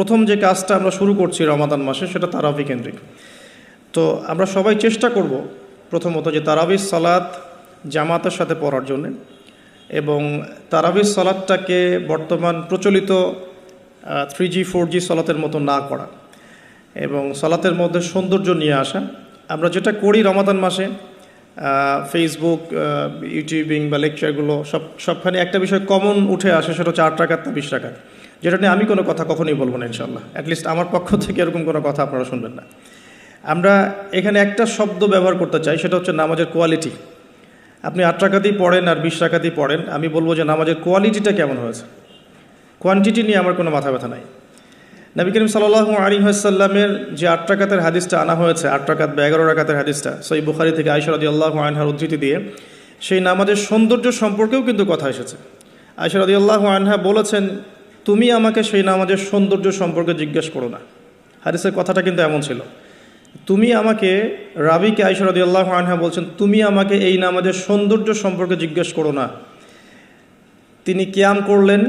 প্রথম যে কাজটা আমরা শুরু করছি রমাদান মাসে, সেটা তারাবি কেন্দ্রিক। তো আমরা সবাই চেষ্টা করব প্রথমত যে তারাবি সালাত জামাতের সাথে পড়ার জন্য এবং তারাবি সালাদটাকে বর্তমান প্রচলিত থ্রি জি ফোর জি সলাতের মতো না করা এবং সলাতের মধ্যে সৌন্দর্য নিয়ে আসা। আমরা যেটা করি রমাদান মাসে ফেসবুক ইউটিউবিং বা লেকচারগুলো সব সবখানে একটা বিষয় কমন উঠে আসে, সেটা হচ্ছে আট টাকার না বিশ টাকার যেটা নিয়ে আমি কোনো কথা কখনোই বলব না ইনশাল্লাহ অ্যাটলিস্ট আমার পক্ষ থেকে এরকম কোনো কথা আপনারা শুনবেন না। আমরা এখানে একটা শব্দ ব্যবহার করতে চাই, সেটা হচ্ছে নামাজের কোয়ালিটি আপনি আট টাকা দিয়ে পড়েন আর বিশ টাকা দিয়ে পড়েন, আমি বলব যে নামাজের কোয়ালিটিটা কেমন হয়েছে? কোয়ান্টিটি নিয়ে আমার কোনো মাথা ব্যথা নাই। নবী করিম সাল্লাহ আলী হাসাল্লামের যে আট টাকাতের হাদিসটা আনা হয়েছে, আট টাকাত বা এগারো টাকাতের হাদিসটা সই বুখারি থেকে আইসরাদি আল্লাহ আনহার উদ্ধৃতি দিয়ে, সেই নামাজের সৌন্দর্য সম্পর্কেও কিন্তু কথা এসেছে। আইসরাদি আল্লাহ আনহা বলেছেন তুমি আমাকে সেই নামাজের সৌন্দর্য সম্পর্কে জিজ্ঞেস করো না। হারিসের কথাটা কিন্তু এমন ছিল। তুমি আমাকে রাবিকে আইসরাদি আল্লাহ আনহা বলছেন, তুমি আমাকে এই নামাজের সৌন্দর্য সম্পর্কে জিজ্ঞেস করো না। তিনি কিয়াম করলেন,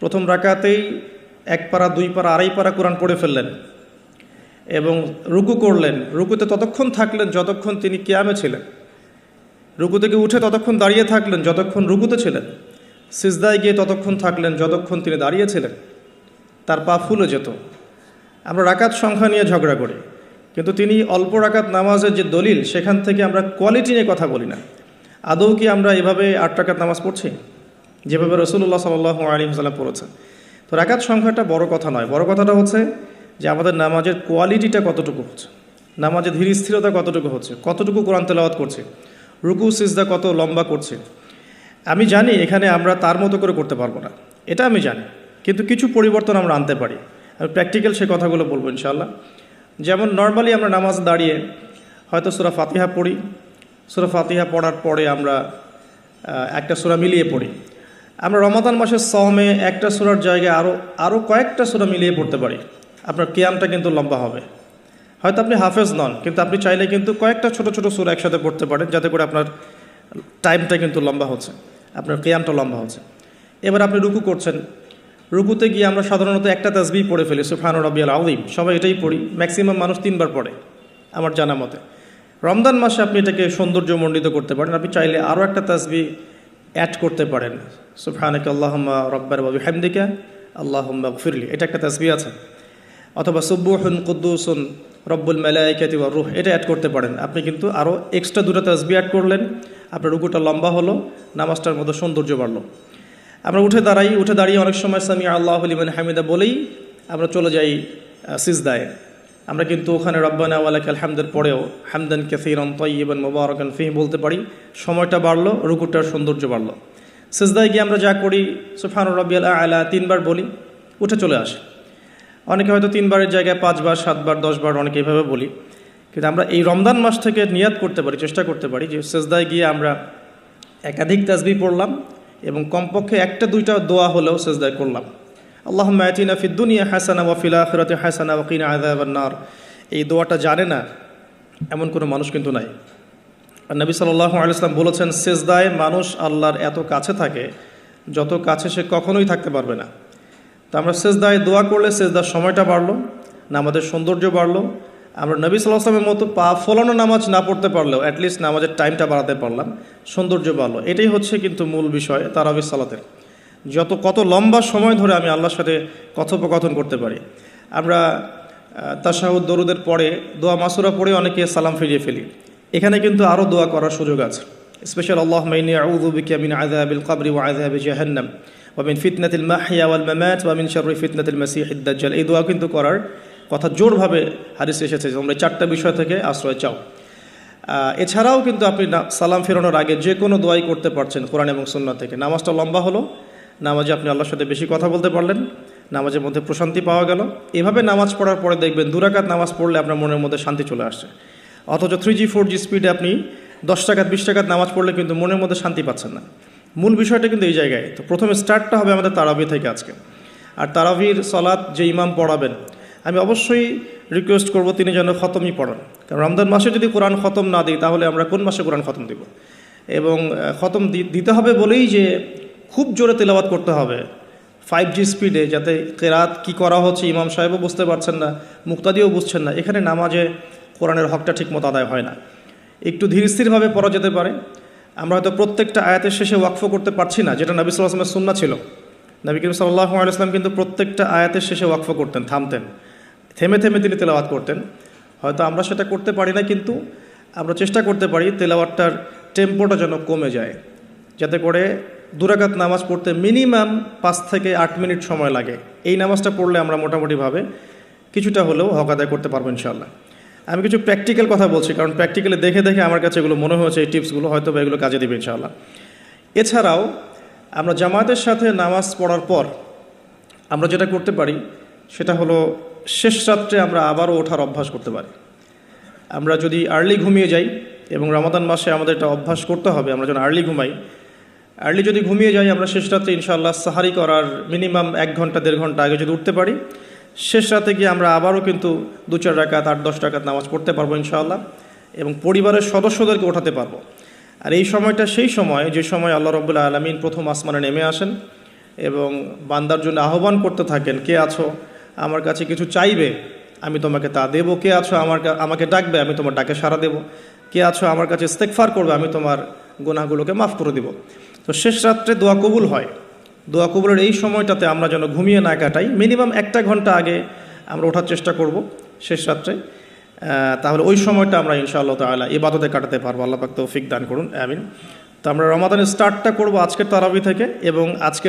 প্রথম রাকাতেই এক পারা, দুই পারা, আড়াই পারা কোরআন পড়ে ফেললেন এবং রুকু করলেন। রুকুতে ততক্ষণ থাকলেন যতক্ষণ তিনি কিয়ামে ছিলেন। রুকু থেকে উঠে ততক্ষণ দাঁড়িয়ে থাকলেন যতক্ষণ রুকুতে ছিলেন। সিজদায় গিয়ে ততক্ষণ থাকলেন, যতক্ষণ তিনি দাঁড়িয়েছিলেন, তার পা ফুলে যেত। আমরা রাকাত সংখ্যা নিয়ে ঝগড়া করি, কিন্তু তিনি অল্প রাকাত নামাজের যে দলিল, সেখান থেকে আমরা কোয়ালিটি নিয়ে কথা বলি না। আদৌ কি আমরা এভাবে আট রাকাত নামাজ পড়ছি? যেভাবে রসুল্লাহ সাল্লাহ আলী সাল্লাম পড়েছেন। তো রাকাত সংখ্যাটা বড় কথা নয়, বড় কথাটা হচ্ছে যে আমাদের নামাজের কোয়ালিটিটা কতটুকু হচ্ছে, নামাজের ধীর স্থিরতা কতটুকু হচ্ছে, কতটুকু কোরআন তেলাওয়াত করছে, রুকু, সিজদা কত লম্বা করছে আমি জানি এখানে আমরা তার মতো করে করতে পারব না। এটা আমি জানি। কিন্তু কিছু পরিবর্তন আমরা আনতে পারি। আমি প্র্যাকটিক্যাল সে কথাগুলো বলব ইনশাল্লাহ যেমন নর্মালি আমরা নামাজ দাঁড়িয়ে হয়তো সুরা ফাতিহা পড়ি। সুরা ফাতিহা পড়ার পরে আমরা একটা সুরা মিলিয়ে পড়ি। আমরা রমাদান মাসের সহমে একটা সুরার জায়গায় আরও আরও কয়েকটা সুরা মিলিয়ে পড়তে পারি। আপনার কেয়ামটা কিন্তু লম্বা হবে। হয়তো আপনি হাফেজ নন, কিন্তু আপনি চাইলে কিন্তু কয়েকটা ছোট ছোট সুর একসাথে পড়তে পারেন। যাতে করে আপনার টাইমটা কিন্তু লম্বা হচ্ছে। আপনার কেয়ামটা লম্বা হচ্ছে। এবার আপনি রুকু করছেন। রুকুতে গিয়ে আমরা সাধারণত একটা তাসবি পড়ে ফেলি সুফান রবিয়াল আউলিম সবাই এটাই পড়ি ম্যাক্সিমাম মানুষ তিনবার পড়ে, আমার জানা মতে। রমজান মাসে আপনি এটাকে সৌন্দর্যমণ্ডিত করতে পারেন, আপনি চাইলে আরও একটা তাজবি অ্যাড করতে পারেন। সুফানাকে আল্লাহম্মা রব্বার বাবু হামদিকা আল্লাহম্মা ফিরলি এটা একটা তাজবি আছে। অথবা সুব্বুহন কুদ্দুসুন রব্বুল মেলাইকাতি বা রুহ, এটা অ্যাড করতে পারেন। আপনি কিন্তু আরও এক্সট্রা দুটো তাজবি অ্যাড করলেন। আপনার রুকুটা লম্বা হলো, নামাজটার মধ্যে সৌন্দর্য বাড়লো। আমরা উঠে দাঁড়াই, উঠে দাঁড়িয়ে অনেক সময় সামি আল্লাহ আলিমান হামিদা বলেই আমরা চলে যাই সিজদায়। আমরা কিন্তু ওখানে রব্বানা ওয়ালাক আলহামদের পরেও হামদান কাসিরন তৈবান মোবারকান ফিহ বলতে পারি, সময়টা বাড়লো, রুকুটার সৌন্দর্য বাড়লো। সিজদায় গিয়ে আমরা যা করি সুফান রব্বিয়াল আলা, তিনবার বলি, উঠে চলে আসে। অনেকে হয়তো তিনবারের জায়গায় পাঁচবার, সাতবার, দশবার অনেকে এইভাবে বলি। কিন্তু আমরা এই রমজান মাস থেকে নিয়াদ করতে পারি, চেষ্টা করতে পারি যে সেজদায় গিয়ে আমরা একাধিক তাজবি পড়লাম এবং কমপক্ষে একটা দুইটা দোয়া হলেও সেজদায় করলাম। আল্লাহ মায়াতিনা ফিদ্দুনিয়া হাসানা ওয়াফিলা আখরাতে হাসানা ওয়াকিনা আদাবান্নার এই দোয়াটা জানে না এমন কোনো মানুষ কিন্তু নাই। আর নবী সাল্লাহ আলাইসলাম বলেছেন, সেজদায় মানুষ আল্লাহর এত কাছে থাকে যত কাছে সে কখনোই থাকতে পারবে না। তো আমরা সেজদায় দোয়া করলে সেজদার সময়টা বাড়লো না আমাদের সৌন্দর্য বাড়লো আমরা নবী সাল্লাহামের মতো পা ফলানো নামাজ না পড়তে পারলেও অ্যাটলিস্ট নামাজের টাইমটা বাড়াতে পারলাম। সৌন্দর্য বাড়লো। এটাই হচ্ছে কিন্তু মূল বিষয় তারাবি সালাতের। যত কত লম্বা সময় ধরে আমি আল্লাহর সাথে কথোপকথন করতে পারি। আমরা তাশাহুদ দরুদের পরে দোয়া মাসুরা পড়ে অনেকে সালাম ফিরিয়ে ফেলি। এখানে কিন্তু আরও দোয়া করার সুযোগ আছে। স্পেশাল আল্লাহ মাইনি আউদুবিকা মিন আজাবিল কাবরি ও আজাবি জাহান্নাম ওয়ামিন ফিতনাতিল মাহিয়া ওয়াল মামাত ওয়ামিন শাররি ফিতনাতিল মাসিহ ইদ্দাজ্জাল এই দোয়া কিন্তু করার কথা জোরভাবে হারিস এসেছে তোমরা চারটা বিষয় থেকে আশ্রয় চাও। এছাড়াও কিন্তু আপনি সালাম ফেরানোর আগে যে কোনো দোয়াই করতে পারছেন কোরআন এবং সন্না থেকে। নামাজটা লম্বা হলো, নামাজে আপনি আল্লাহর সাথে বেশি কথা বলতে পারলেন, নামাজের মধ্যে প্রশান্তি পাওয়া গেল। এভাবে নামাজ পড়ার পরে দেখবেন দুরাকাত নামাজ পড়লে আপনার মনের মধ্যে শান্তি চলে আসছে। অথচ থ্রি জি ফোর জি স্পিডে আপনি দশ টাকাত বিশ টাকাত নামাজ পড়লে কিন্তু মনের মধ্যে শান্তি পাচ্ছেন না। মূল বিষয়টা কিন্তু এই জায়গায়। তো প্রথমে স্টার্টটা হবে আমাদের তারাবি থেকে আজকে। আর তারাবির সলাৎ যে ইমাম পড়াবেন আমি অবশ্যই রিকোয়েস্ট করব তিনি যেন খতমই পড়ান। কারণ রমজান মাসে যদি কোরআন খতম না দিই, তাহলে আমরা কোন মাসে কোরআন খতম দিব? এবং খতম দিতে হবে বলেই যে খুব জোরে তেলাওয়াত করতে হবে ফাইভ জি স্পিডে যাতে কেরাত কি করা হচ্ছে ইমাম সাহেবও বুঝতে পারছেন না, মুক্তাদিও বুঝছেন না। এখানে নামাজে কোরআনের হকটা ঠিকমতো আদায় হয় না। একটু ধীর স্থিরভাবে পড়া যেতে পারে। আমরা হয়তো প্রত্যেকটা আয়াতের শেষে ওয়াকফ করতে পারছি না, যেটা নবী সাল্লাহ আসলামের সুন্না ছিল। নবী করিম সাল্লাহ আলাইসলাম কিন্তু প্রত্যেকটা আয়াতের শেষে ওয়াকফ করতেন, থামতেন। থেমে থেমে তিনি তেলাওয়াত করতেন। হয়তো আমরা সেটা করতে পারি না, কিন্তু আমরা চেষ্টা করতে পারি তেলাওয়াতটার টেম্পোটা যেন কমে যায়, যাতে করে দুরাকাত নামাজ পড়তে মিনিমাম পাঁচ থেকে আট মিনিট সময় লাগে। এই নামাজটা পড়লে আমরা মোটামুটিভাবে কিছুটা হলেও হক আদায় করতে পারব ইনশাল্লাহ আমি কিছু প্র্যাকটিক্যাল কথা বলছি, কারণ প্র্যাকটিক্যালি দেখে দেখে আমার কাছে এগুলো মনে হয়েছে, এই টিপসগুলো হয়তো বা এগুলো কাজে দেবে ইনশাল্লাহ এছাড়াও আমরা জামাতের সাথে নামাজ পড়ার পর আমরা যেটা করতে পারি সেটা হলো শেষ রাত্রে আমরা আবারও ওঠার অভ্যাস করতে পারি। আমরা যদি আর্লি ঘুমিয়ে যাই এবং রমাদান মাসে আমাদের এটা অভ্যাস করতে হবে, আমরা যখন আর্লি ঘুমাই আর্লি যদি ঘুমিয়ে যাই, আমরা শেষ রাত্রে ইনশাআল্লাহ সাহারি করার মিনিমাম এক ঘণ্টা, দেড় ঘণ্টা আগে যদি উঠতে পারি, শেষ রাতে গিয়ে আমরা আবারও কিন্তু দু চার রাকাত, আট দশ টাকাত নামাজ পড়তে পারব ইনশাআল্লাহ এবং পরিবারের সদস্যদেরকে ওঠাতে পারব। আর এই সময়টা সেই সময়, যে সময় আল্লাহ রবুল্লা আলমিন প্রথম আসমানে নেমে আসেন এবং বান্দার জন্য আহ্বান করতে থাকেন, কে আছো? আমার কাছে কিছু চাইবে, আমি তোমাকে তা দেবো। কে আছো আমার আমাকে ডাকবে, আমি তোমার ডাকে সাড়া দেবো। কে আছো আমার কাছে ইস্তেকফার করবে, আমি তোমার গুনাহগুলোকে মাফ করে দিব। তো শেষ রাত্রে দোয়া কবুল হয়। দোয়া কবুলের এই সময়টাতে আমরা যেন ঘুমিয়ে না কাটাই। মিনিমাম একটা ঘণ্টা আগে আমরা ওঠার চেষ্টা করব শেষ রাত্রে। তাহলে ওই সময়টা আমরা ইনশাআল্লাহ তাআলা ইবাদতে কাটাতে পারব। আল্লাহ পাক তৌফিক দান করুন। আমিন। তো আমরা রমাদানের স্টার্টটা করব আজকের তারাবি থেকে এবং আজকের